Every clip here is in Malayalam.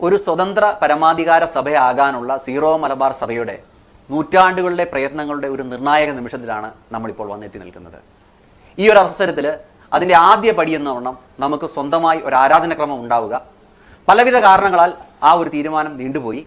ഒരു സ്വതന്ത്ര പരമാധികാര സഭയാകാനുള്ള സീറോ മലബാർ സഭയുടെ നൂറ്റാണ്ടുകളിലെ പ്രയത്നങ്ങളുടെ ഒരു നിർണായക നിമിഷത്തിലാണ് നമ്മളിപ്പോൾ വന്നെത്തി നിൽക്കുന്നത്. ഈ ഒരു അവസരത്തിൽ അതിന്റെ ആദ്യ പടി എന്ന വണ്ണം നമുക്ക് സ്വന്തമായി ഒരു ആരാധനക്രമം ഉണ്ടാവുക. പലവിധ കാരണങ്ങളാൽ ആ ഒരു തീരുമാനം നീണ്ടുപോയി.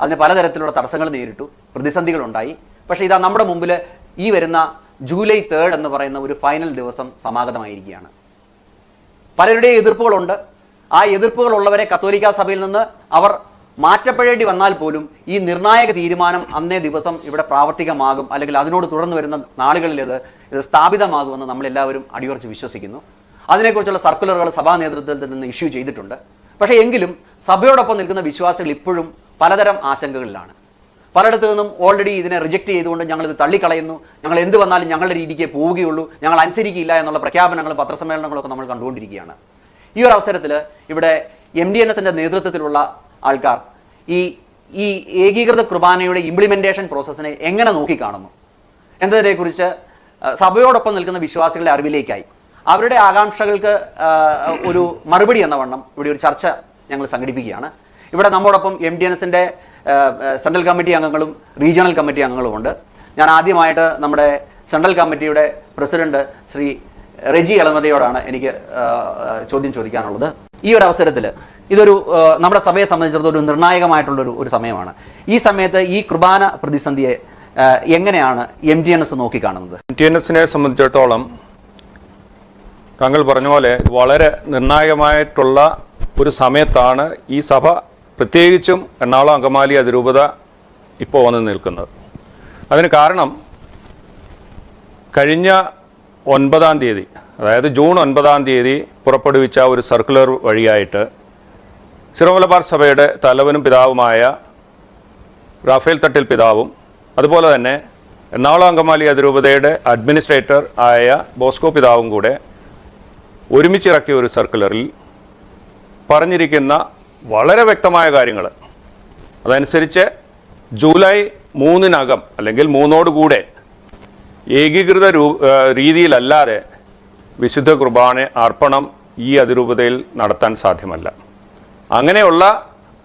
അതിന് പലതരത്തിലുള്ള തടസ്സങ്ങൾ നേരിട്ടു. പ്രതിസന്ധികളുണ്ടായി പക്ഷേ ഇതാ നമ്മുടെ മുമ്പിൽ ഈ വരുന്ന ജൂലൈ തേർഡ് എന്ന് പറയുന്ന ഒരു ഫൈനൽ ദിവസം സമാഗതമായിരിക്കുകയാണ്. പലരുടെയും എതിർപ്പുകളുണ്ട്. ആ എതിർപ്പുകൾ ഉള്ളവരെ കത്തോലിക്ക സഭയിൽ നിന്ന് അവർ മാറ്റപ്പെടേണ്ടി വന്നാൽ പോലും ഈ നിർണായക തീരുമാനം അന്നേ ദിവസം ഇവിടെ പ്രാവർത്തികമാകും അല്ലെങ്കിൽ അതിനോട് തുടർന്ന് വരുന്ന നാളുകളിൽ ഇത് ഇത് സ്ഥാപിതമാകുമെന്ന് നമ്മളെല്ലാവരും അടിയുറച്ച് വിശ്വസിക്കുന്നു. അതിനെക്കുറിച്ചുള്ള സർക്കുലറുകൾ സഭാ നേതൃത്വത്തിൽ നിന്ന് ഇഷ്യൂ ചെയ്തിട്ടുണ്ട്. പക്ഷേ എങ്കിലും സഭയോടൊപ്പം നിൽക്കുന്ന വിശ്വാസികൾ ഇപ്പോഴും പലതരം ആശങ്കകളിലാണ്. പലയിടത്തു നിന്നും ഓൾറെഡി ഇതിനെ റിജക്റ്റ് ചെയ്തുകൊണ്ട് ഞങ്ങൾ ഇത് തള്ളിക്കളയുന്നു. ഞങ്ങൾ എന്ത് വന്നാലും ഞങ്ങളുടെ രീതിക്ക് പോവുകയുള്ളൂ. ഞങ്ങൾ അനുസരിക്കില്ല എന്നുള്ള പ്രഖ്യാപനങ്ങളും പത്രസമ്മേളനങ്ങളൊക്കെ നമ്മൾ കണ്ടുകൊണ്ടിരിക്കുകയാണ്. ഈ ഒരു അവസരത്തിൽ ഇവിടെ എം ഡി എൻ എസിന്റെ നേതൃത്വത്തിലുള്ള ആൾക്കാർ ഈ ഈ ഏകീകൃത കുർബാനയുടെ ഇംപ്ലിമെന്റേഷൻ പ്രോസസ്സിനെ എങ്ങനെ നോക്കിക്കാണുന്നു? എന്നതിനെക്കുറിച്ച് സഭയോടൊപ്പം നിൽക്കുന്ന വിശ്വാസികളുടെ അറിവിലേക്കായി. അവരുടെ ആകാംക്ഷകൾക്ക് ഒരു മറുപടി എന്ന വണ്ണം ഇവിടെ ഒരു ചർച്ച ഞങ്ങൾ സംഘടിപ്പിക്കുകയാണ്. ഇവിടെ നമ്മോടൊപ്പം എം ഡി എൻ എസിന്റെ സെൻട്രൽ കമ്മിറ്റി അംഗങ്ങളും റീജിയണൽ കമ്മിറ്റി അംഗങ്ങളുമുണ്ട്. ഞാൻ ആദ്യമായിട്ട് നമ്മുടെ സെൻട്രൽ കമ്മിറ്റിയുടെ പ്രസിഡന്റ് ശ്രീ റെജി എളമതയോടാണ് എനിക്ക് ചോദ്യം ചോദിക്കാനുള്ളത്. ഈ ഒരു അവസരത്തിൽ ഇതൊരു നമ്മുടെ സഭയെ സംബന്ധിച്ചിടത്തോളം ഒരു നിർണായകമായിട്ടുള്ളൊരു ഒരു സമയമാണ്. ഈ സമയത്ത് ഈ കുർബാന പ്രതിസന്ധിയെ എങ്ങനെയാണ് എം ടി എൻ എസ് നോക്കിക്കാണുന്നത്? എം ടി എൻ എസിനെ സംബന്ധിച്ചിടത്തോളം താങ്കൾ പറഞ്ഞ പോലെ വളരെ നിർണായകമായിട്ടുള്ള ഒരു സമയത്താണ് ഈ സഭ പ്രത്യേകിച്ചും എറണാകുളം അങ്കമാലി അതിരൂപത ഇപ്പോൾ വന്ന് നിൽക്കുന്നത്. അതിന് കാരണം കഴിഞ്ഞ ഒൻപതാം തീയതി അതായത് ജൂൺ ഒൻപതാം തീയതി പുറപ്പെടുവിച്ച ഒരു സർക്കുലർ വഴിയായിട്ട് സിറോമലബാർ സഭയുടെ തലവനും പിതാവുമായ റാഫേൽ തട്ടിൽ പിതാവും അതുപോലെ തന്നെ എറണാകുളം അങ്കമാലി അതിരൂപതയുടെ അഡ്മിനിസ്ട്രേറ്റർ ആയ ബോസ്കോ പിതാവും കൂടെ ഒരുമിച്ചിറക്കിയ ഒരു സർക്കുലറിൽ പറഞ്ഞിരിക്കുന്ന വളരെ വ്യക്തമായ കാര്യങ്ങൾ അതനുസരിച്ച് ജൂലൈ മൂന്നിനകം അല്ലെങ്കിൽ മൂന്നോടുകൂടെ ഏകീകൃത രൂ രീതിയിലല്ലാതെ വിശുദ്ധ കുർബാന അർപ്പണം ഈ അതിരൂപതയിൽ നടത്താൻ സാധ്യമല്ല. അങ്ങനെയുള്ള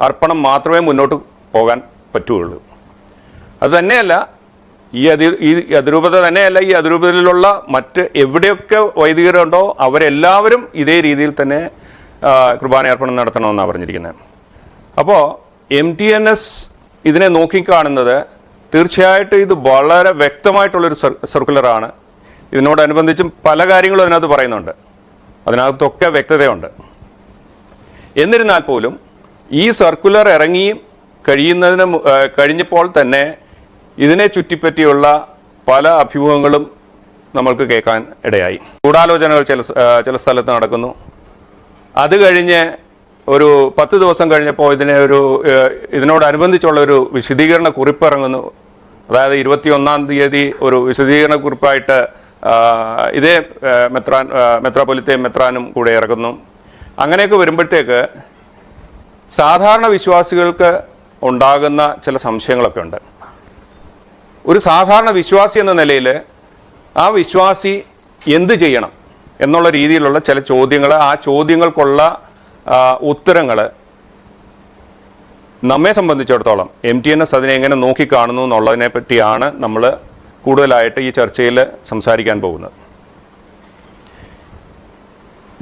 അർപ്പണം മാത്രമേ മുന്നോട്ട് പോകാൻ പറ്റുകയുള്ളൂ. അത് തന്നെയല്ല ഈ അതി ഈ അതിരൂപത തന്നെയല്ല ഈ അതിരൂപതയിലുള്ള മറ്റ് എവിടെയൊക്കെ വൈദികരുണ്ടോ അവരെല്ലാവരും ഇതേ രീതിയിൽ തന്നെ കുർബാനയർപ്പണം നടത്തണമെന്നാണ് പറഞ്ഞിരിക്കുന്നത്. അപ്പോൾ എം ടി എൻ എസ് ഇതിനെ നോക്കിക്കാണുന്നത് തീർച്ചയായിട്ടും ഇത് വളരെ വ്യക്തമായിട്ടുള്ളൊരു സർ സർക്കുലറാണ്. ഇതിനോടനുബന്ധിച്ചും പല കാര്യങ്ങളും അതിനകത്ത് പറയുന്നുണ്ട്. അതിനകത്തൊക്കെ വ്യക്തതയുണ്ട്. എന്നിരുന്നാൽ പോലും ഈ സർക്കുലർ ഇറങ്ങി കഴിയുന്നതിന് കഴിഞ്ഞപ്പോൾ തന്നെ ഇതിനെ ചുറ്റിപ്പറ്റിയുള്ള പല അഭിമുഖങ്ങളും നമ്മൾക്ക് കേൾക്കാൻ ഇടയായി. ഗൂഢാലോചനകൾ ചില ചില സ്ഥലത്ത് നടക്കുന്നു. അത് കഴിഞ്ഞ് ഒരു പത്ത് ദിവസം കഴിഞ്ഞപ്പോൾ ഇതിനെ ഒരു ഇതിനോടനുബന്ധിച്ചുള്ള ഒരു വിശദീകരണ കുറിപ്പ് ഇറങ്ങുന്നു. അതായത് ഇരുപത്തിയൊന്നാം തീയതി ഒരു വിശദീകരണ കുറിപ്പായിട്ട് ഇതേ മെത്രാൻ ആ, മെത്രാനും കൂടെ ഇറക്കുന്നു അങ്ങനെയൊക്കെ വരുമ്പോഴത്തേക്ക് സാധാരണ വിശ്വാസികൾക്ക് ഉണ്ടാകുന്ന ചില സംശയങ്ങളൊക്കെ ഉണ്ട്. ഒരു സാധാരണ വിശ്വാസി എന്ന നിലയിൽ ആ വിശ്വാസി എന്ത് ചെയ്യണം എന്നുള്ള രീതിയിലുള്ള ചില ചോദ്യങ്ങൾ ആ ചോദ്യങ്ങൾക്കുള്ള ഉത്തരങ്ങൾ നമ്മെ സംബന്ധിച്ചിടത്തോളം എം ടി എൻ എസ് അതിനെ എങ്ങനെ നോക്കിക്കാണുന്നു എന്നുള്ളതിനെ പറ്റിയാണ് നമ്മൾ കൂടുതലായിട്ട് ഈ ചർച്ചയിൽ സംസാരിക്കാൻ പോകുന്നത്.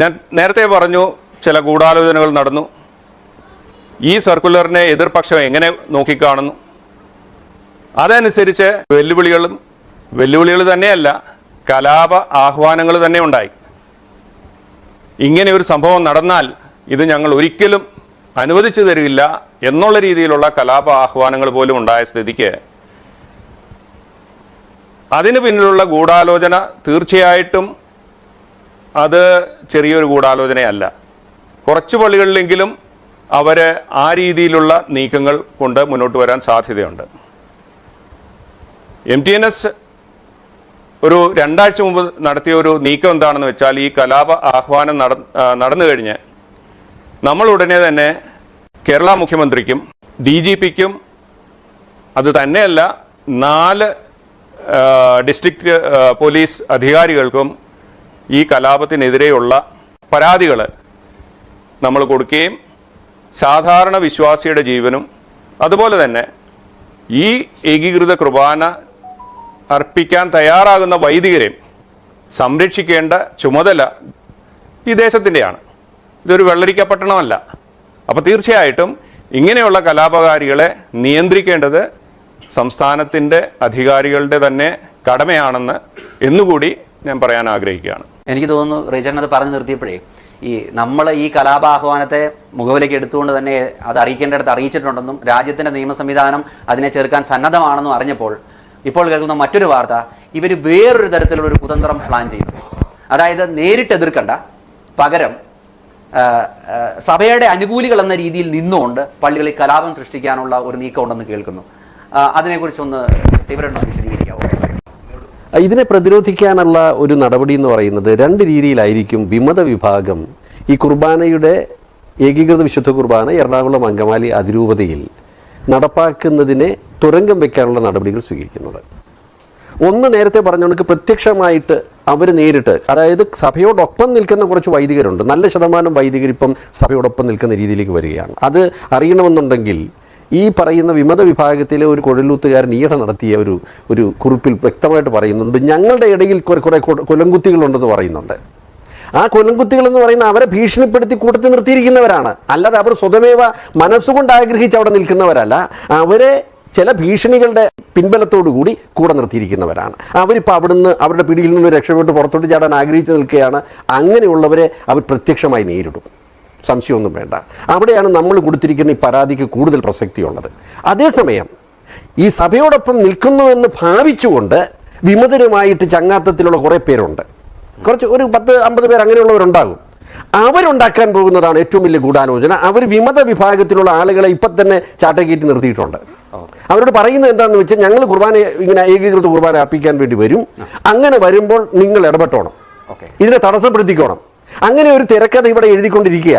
ഞാൻ നേരത്തെ പറഞ്ഞു ചില ഗൂഢാലോചനകൾ നടന്നു. ഈ സർക്കുലറിനെ എതിർപക്ഷം എങ്ങനെ നോക്കിക്കാണുന്നു? അതനുസരിച്ച് വെല്ലുവിളികളും വെല്ലുവിളികൾ തന്നെയല്ല കലാപ ആഹ്വാനങ്ങൾ തന്നെ ഉണ്ടായി. ഇങ്ങനെ ഒരു സംഭവം നടന്നാൽ ഇത് ഞങ്ങൾ ഒരിക്കലും അനുവദിച്ചു തരില്ല എന്നുള്ള രീതിയിലുള്ള കലാപ ആഹ്വാനങ്ങൾ പോലും ഉണ്ടായ സ്ഥിതിക്ക് അതിന് പിന്നിലുള്ള ഗൂഢാലോചന തീർച്ചയായിട്ടും അത് ചെറിയൊരു ഗൂഢാലോചനയല്ല. കുറച്ച് പള്ളികളിലെങ്കിലും അവർ ആ രീതിയിലുള്ള നീക്കങ്ങൾ കൊണ്ട് മുന്നോട്ട് വരാൻ സാധ്യതയുണ്ട്. എം ടി എൻ എസ് ഒരു രണ്ടാഴ്ച മുമ്പ് നടത്തിയ ഒരു നീക്കം എന്താണെന്ന് വെച്ചാൽ ഈ കലാപ ആഹ്വാനം നട നടന്നു കഴിഞ്ഞ് നമ്മൾ ഉടനെ തന്നെ കേരള മുഖ്യമന്ത്രിക്കും ഡി ജി പിക്കും അത് തന്നെയല്ല നാല് ഡിസ്ട്രിക്റ്റ് പോലീസ് അധികാരികൾക്കും ഈ കലാപത്തിനെതിരെയുള്ള പരാതികൾ നമ്മൾ കൊടുക്കുകയും സാധാരണ വിശ്വാസിയുടെ ജീവനും അതുപോലെ തന്നെ ഈ ഏകീകൃത കുർബാന അർപ്പിക്കാൻ തയ്യാറാകുന്ന വൈദികരെയും സംരക്ഷിക്കേണ്ട ചുമതല ഈ ദേശത്തിന്റെയാണ്. ഇതൊരു വെള്ളരിക്കപ്പട്ടണമല്ല. അപ്പോൾ തീർച്ചയായിട്ടും ഇങ്ങനെയുള്ള കലാപകാരികളെ നിയന്ത്രിക്കേണ്ടത് സംസ്ഥാനത്തിന്റെ അധികാരികളുടെ തന്നെ കടമയാണെന്ന് എന്നുകൂടി ഞാൻ പറയാൻ ആഗ്രഹിക്കുകയാണ്. എനിക്ക് തോന്നുന്നു റീചേട്ടൻ അത് പറഞ്ഞു നിർത്തിയപ്പോഴേ ഈ നമ്മൾ ഈ കലാപാഹ്വാനത്തെ മുഖവിലേക്ക് എടുത്തുകൊണ്ട് തന്നെ അത് അറിയിക്കേണ്ടടുത്ത് അറിയിച്ചിട്ടുണ്ടെന്നും രാജ്യത്തിന്റെ നിയമ സംവിധാനം അതിനെ ചെറുക്കാൻ സന്നദ്ധമാണെന്നും അറിഞ്ഞപ്പോൾ ഇപ്പോൾ കേൾക്കുന്ന മറ്റൊരു വാർത്ത ഇവർ വേറൊരു തരത്തിലുള്ള ഒരു കുതന്ത്രം പ്ലാൻ ചെയ്യുന്നു. അതായത് നേരിട്ട് എതിർക്കണ്ട പകരം സഭയുടെ അനുകൂലികൾ എന്ന രീതിയിൽ നിന്നുകൊണ്ട് പള്ളികളിൽ കലാപം സൃഷ്ടിക്കാനുള്ള ഒരു നീക്കം ഉണ്ടെന്ന് കേൾക്കുന്നു. അതിനെക്കുറിച്ചൊന്ന് സേവരണ്ണ വിശദീകരിക്കാവോ? ഇതിനെ പ്രതിരോധിക്കാനുള്ള ഒരു നടപടി എന്ന് പറയുന്നത് രണ്ട് രീതിയിലായിരിക്കും വിമത വിഭാഗം ഈ കുർബാനയുടെ ഏകീകൃത വിശുദ്ധ കുർബാന എറണാകുളം അങ്കമാലി അതിരൂപതയിൽ നടപ്പാക്കുന്നതിനെ തുരങ്കം വയ്ക്കാനുള്ള നടപടികൾ സ്വീകരിക്കുന്നത്. ഒന്ന് നേരത്തെ പറഞ്ഞ കണക്ക് പ്രത്യക്ഷമായിട്ട് അവർ നേരിട്ട് അതായത് സഭയോടൊപ്പം നിൽക്കുന്ന കുറച്ച് വൈദികരുണ്ട്. നല്ല ശതമാനം വൈദികർ ഇപ്പം സഭയോടൊപ്പം നിൽക്കുന്ന രീതിയിലേക്ക് വരികയാണ്. അത് അറിയണമെന്നുണ്ടെങ്കിൽ ഈ പറയുന്ന വിമത വിഭാഗത്തിലെ ഒരു കുഴലൂത്തുകാരൻ ഈയിടെ നടത്തിയ ഒരു ഒരു കുറിപ്പിൽ വ്യക്തമായിട്ട് പറയുന്നുണ്ട്. ഞങ്ങളുടെ ഇടയിൽ കുറെ കുറെ കൊലങ്കുത്തികളുണ്ടെന്ന് പറയുന്നുണ്ട്. ആ കൊലങ്കുത്തികൾ എന്ന് പറയുന്ന അവരെ ഭീഷണിപ്പെടുത്തി കൂട്ടത്തിൽ നിർത്തിയിരിക്കുന്നവരാണ്. അല്ലാതെ അവർ സ്വതമേവ മനസ്സുകൊണ്ട് ആഗ്രഹിച്ച് അവിടെ നിൽക്കുന്നവരല്ല. അവരെ ചില ഭീഷണികളുടെ പിൻബലത്തോടു കൂടി കൂടെ നിർത്തിയിരിക്കുന്നവരാണ്. അവരിപ്പോൾ അവിടുന്ന് അവരുടെ പിടിയിൽ നിന്ന് രക്ഷപ്പെട്ട് പുറത്തോട്ട് ചാടാൻ ആഗ്രഹിച്ചു നിൽക്കുകയാണ്. അങ്ങനെയുള്ളവരെ അവർ പ്രത്യക്ഷമായി നേരിടും. സംശയമൊന്നും വേണ്ട. അവിടെയാണ് നമ്മൾ കൊടുത്തിരിക്കുന്ന ഈ പരാതിക്ക് കൂടുതൽ പ്രസക്തിയുള്ളത്. അതേസമയം ഈ സഭയോടൊപ്പം നിൽക്കുന്നുവെന്ന് ഭാവിച്ചുകൊണ്ട് വിമതരുമായിട്ട് ചങ്ങാത്തത്തിലുള്ള കുറേ പേരുണ്ട്. കുറച്ച് ഒരു പത്ത് അമ്പത് പേർ അങ്ങനെയുള്ളവരുണ്ടാകും. അവരുണ്ടാക്കാൻ പോകുന്നതാണ് ഏറ്റവും വലിയ ഗൂഢാലോചന. അവർ വിമത വിഭാഗത്തിലുള്ള ആളുകളെ ഇപ്പം തന്നെ ചാട്ടകേറ്റി നിർത്തിയിട്ടുണ്ട്. അവരോട് പറയുന്നത് എന്താണെന്ന് വെച്ചാൽ ഞങ്ങൾ കുർബാന ഇങ്ങനെ ഏകീകൃത കുർബാന അർപ്പിക്കാൻ വേണ്ടി വരും. അങ്ങനെ വരുമ്പോൾ നിങ്ങൾ ഇടപെട്ടോണം. ഇതിനെ തടസ്സപ്പെടുത്തിക്കോണം. അങ്ങനെ ഒരു തിരക്കഥ ഇവിടെ എഴുതിക്കൊണ്ടിരിക്കുക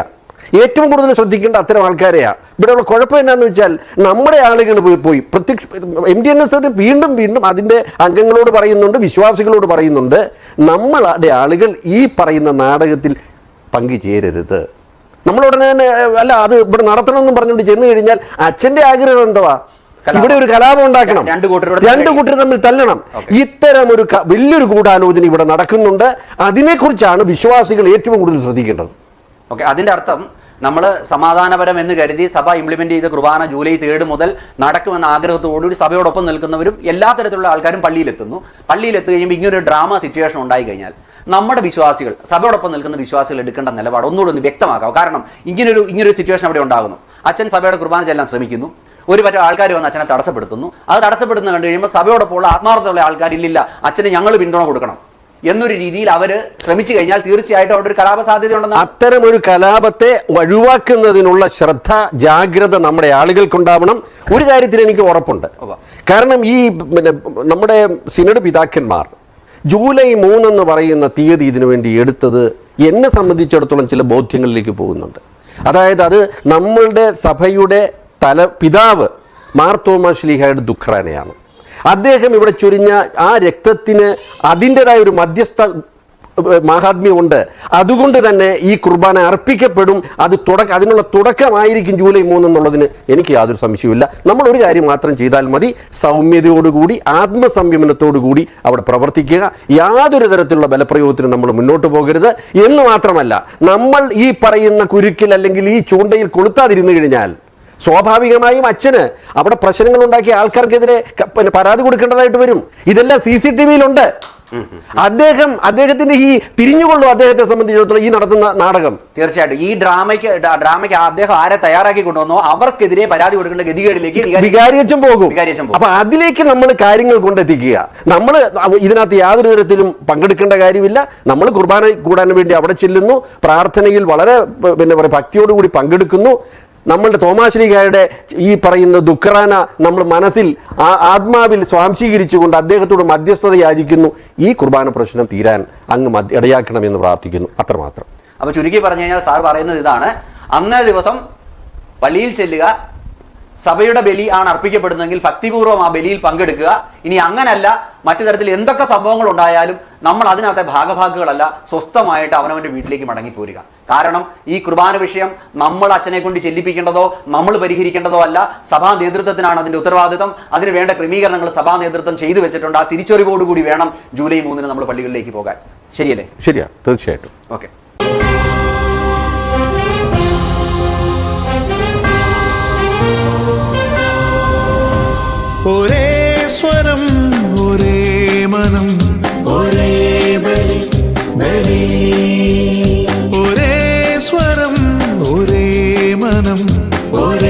ഏറ്റവും കൂടുതൽ ശ്രദ്ധിക്കേണ്ട അത്തരം ആൾക്കാരെയാ. ഇവിടെയുള്ള കുഴപ്പം എന്നാന്ന് വെച്ചാൽ നമ്മുടെ ആളുകൾ പോയി പോയി പ്രത്യക്ഷ എം ടി എൻ എസ് വീണ്ടും വീണ്ടും അതിന്റെ അംഗങ്ങളോട് പറയുന്നുണ്ട് വിശ്വാസികളോട് പറയുന്നുണ്ട്. നമ്മളുടെ ആളുകൾ ഈ പറയുന്ന നാടകത്തിൽ പങ്കുചേരരുത്. നമ്മൾ ഉടനെ തന്നെ അല്ല അത് ഇവിടെ നടത്തണമെന്നും പറഞ്ഞുകൊണ്ട് ചെന്ന് കഴിഞ്ഞാൽ അച്ഛന്റെ ആഗ്രഹം എന്തുവാ? ഇവിടെ ഒരു കലാപം ഉണ്ടാക്കണം. രണ്ട് കൂട്ടർ തമ്മിൽ തല്ലണം. ഇത്തരം ഒരു വലിയൊരു ഗൂഢാലോചന ഇവിടെ നടക്കുന്നുണ്ട്. അതിനെക്കുറിച്ചാണ് വിശ്വാസികൾ ഏറ്റവും കൂടുതൽ ശ്രദ്ധിക്കേണ്ടത്. ഓക്കെ അതിന്റെ അർത്ഥം നമ്മൾ സമാധാനപരം എന്ന് കരുതി സഭ ഇംപ്ലിമെന്റ് ചെയ്ത കുർബാന ജൂലൈ തേർഡ് മുതൽ നടക്കുമെന്ന ആഗ്രഹത്തോടുകൂടി സഭയോടൊപ്പം നിൽക്കുന്നവരും എല്ലാ തരത്തിലുള്ള ആൾക്കാരും പള്ളിയിലെത്തുന്നു. പള്ളിയിലെത്തുകയും ഇങ്ങനൊരു ഡ്രാമ സിറ്റുവേഷൻ ഉണ്ടായി കഴിഞ്ഞാൽ നമ്മുടെ വിശ്വാസികൾ സഭയോടൊപ്പം നിൽക്കുന്ന വിശ്വാസികൾ എടുക്കേണ്ട നിലപാട് ഒന്നുകൂടി ഒന്ന് വ്യക്തമാക്കാം. കാരണം ഇങ്ങനൊരു ഇങ്ങനൊരു സിറ്റുവേഷൻ അവിടെ ഉണ്ടാകുന്നു. അച്ഛൻ സഭയുടെ കുർബാന ചെല്ലാൻ ശ്രമിക്കുന്നു. ഒരു പറ്റം ആൾക്കാർ വന്ന് അച്ഛനെ തടസ്സപ്പെടുത്തുന്നു. അത് തടസ്സപ്പെടുന്ന കണ്ടു കഴിയുമ്പോൾ സഭയോടൊപ്പമുള്ള ആത്മാർത്ഥമുള്ള ആൾക്കാരില്ലില്ല അച്ഛന് ഞങ്ങൾ പിന്തുണ കൊടുക്കണം. എന്നൊരു രീതിയിൽ അവർ ശ്രമിച്ചു കഴിഞ്ഞാൽ തീർച്ചയായിട്ടും അവിടെ ഒരു കലാപ സാധ്യത ഉണ്ടെന്ന് അത്തരം ഒരു കലാപത്തെ ഒഴിവാക്കുന്നതിനുള്ള ശ്രദ്ധ ജാഗ്രത നമ്മുടെ ആളുകൾക്കുണ്ടാവണം. ഒരു കാര്യത്തിൽ എനിക്ക് ഉറപ്പുണ്ട്. കാരണം ഈ നമ്മുടെ സിനഡ് പിതാക്കന്മാർ ജൂലൈ മൂന്നെന്ന് പറയുന്ന തീയതി ഇതിനു വേണ്ടി എടുത്തത് എന്നെ സംബന്ധിച്ചിടത്തോളം ചില ബോധ്യങ്ങളിലേക്ക് പോകുന്നുണ്ട്. അതായത് അത് നമ്മളുടെ സഭയുടെ തല പിതാവ് മാർ തോമസ് ശ്ലീഹയുടെ ദുഃഖറാനയാണ്. അദ്ദേഹം ഇവിടെ ചൊരിഞ്ഞ ആ രക്തത്തിന് അതിന്റെതായ ഒരു മധ്യസ്ഥ മഹാത്മ്യമുണ്ട്. അതുകൊണ്ട് തന്നെ ഈ കുർബാന അർപ്പിക്കപ്പെടും. അത് തുടക്ക അതിനുള്ള തുടക്കമായിരിക്കും ജൂലൈ മൂന്ന് എന്നുള്ളതിന് എനിക്ക് യാതൊരു സംശയവുമില്ല. നമ്മൾ ഒരു കാര്യം മാത്രം ചെയ്താൽ മതി. സൗമ്യതയോടുകൂടി ആത്മസംയമനത്തോടുകൂടി അവിടെ പ്രവർത്തിക്കുക. യാതൊരു തരത്തിലുള്ള ബലപ്രയോഗത്തിന് നമ്മൾ മുന്നോട്ട് പോകരുത്. എന്ന് മാത്രമല്ല നമ്മൾ ഈ പറയുന്ന കുരുക്കിൽ അല്ലെങ്കിൽ ഈ ചൂണ്ടയിൽ കൊളുത്താതിരുന്നു കഴിഞ്ഞാൽ സ്വാഭാവികമായും അച്ഛന് അവിടെ പ്രശ്നങ്ങൾ ഉണ്ടാക്കിയ ആൾക്കാർക്കെതിരെ പരാതി കൊടുക്കേണ്ടതായിട്ട് വരും. ഇതെല്ലാം സി സി ടി വിയിലുണ്ട്. അദ്ദേഹം അദ്ദേഹത്തിന്റെ ഈ തിരിഞ്ഞുകൊള്ളു അദ്ദേഹത്തെ സംബന്ധിച്ചിടത്തോളം ഈ നടത്തുന്ന നാടകം? തീർച്ചയായിട്ടും. ഈ ഡ്രാമയ്ക്ക് ഡ്രാമയ്ക്ക് അദ്ദേഹം ആരെ തയ്യാറാക്കി കൊണ്ടുവന്നോ അവർക്കെതിരെ പരാതി കൊടുക്കേണ്ട ഗതികേടിലേക്ക് വികാരിയച്ചും പോകും. അപ്പൊ അതിലേക്ക് നമ്മൾ കാര്യങ്ങൾ കൊണ്ടെത്തിക്കുക. നമ്മൾ ഇതിനകത്ത് യാതൊരു തരത്തിലും പങ്കെടുക്കേണ്ട കാര്യമില്ല. നമ്മൾ കുർബാന കൂടാൻ വേണ്ടി അവിടെ ചെല്ലുന്നു. പ്രാർത്ഥനയിൽ വളരെ പിന്നെ പറയുക ഭക്തിയോടുകൂടി പങ്കെടുക്കുന്നു. നമ്മളുടെ തോമാശ്രീകാരുടെ ഈ പറയുന്ന ദുഃഖറാന നമ്മൾ മനസ്സിൽ ആ ആത്മാവിൽ സ്വാംശീകരിച്ചുകൊണ്ട് അദ്ദേഹത്തോട് മധ്യസ്ഥത യാചിക്കുന്നു. ഈ കുർബാന പ്രശ്നം തീരാൻ അങ്ങ് ഇടയാക്കണമെന്ന് പ്രാർത്ഥിക്കുന്നു. അത്രമാത്രം. അപ്പൊ ചുരുക്കി പറഞ്ഞു കഴിഞ്ഞാൽ സാർ പറയുന്നത് ഇതാണ്. അന്നേ ദിവസം പള്ളിയിൽ ചെല്ലുക സഭയുടെ ബലി ആണ് അർപ്പിക്കപ്പെടുന്നതെങ്കിൽ ഭക്തിപൂർവം ആ ബലിയിൽ പങ്കെടുക്കുക. ഇനി അങ്ങനല്ല മറ്റു തരത്തിൽ എന്തൊക്കെ സംഭവങ്ങൾ ഉണ്ടായാലും നമ്മൾ അതിനകത്തെ ഭാഗഭാക്കുകളല്ല സ്വസ്ഥമായിട്ട് അവനവന്റെ വീട്ടിലേക്ക് മടങ്ങിപ്പോരുക. കാരണം ഈ കുർബാന വിഷയം നമ്മൾ അച്ഛനെ കൊണ്ട് ചെല്ലിപ്പിക്കേണ്ടതോ നമ്മൾ പരിഹരിക്കേണ്ടതോ അല്ല സഭാ നേതൃത്വത്തിനാണ് അതിന്റെ ഉത്തരവാദിത്തം. അതിന് വേണ്ട ക്രമീകരണങ്ങൾ സഭാ നേതൃത്വം ചെയ്തു വെച്ചിട്ടുണ്ട്. ആ തിരിച്ചറിവോടുകൂടി വേണം ജൂലൈ മൂന്നിന് നമ്മൾ പള്ളികളിലേക്ക് പോകാൻ. ശരിയല്ലേ? ശരിയാണ് തീർച്ചയായിട്ടും. ഓക്കെ. ഒരേ സ്വരം ഒരേ മനം. ഒരേ ബലി ബലി. ഒരേ സ്വരം ഒരേ മനം. ഒരേ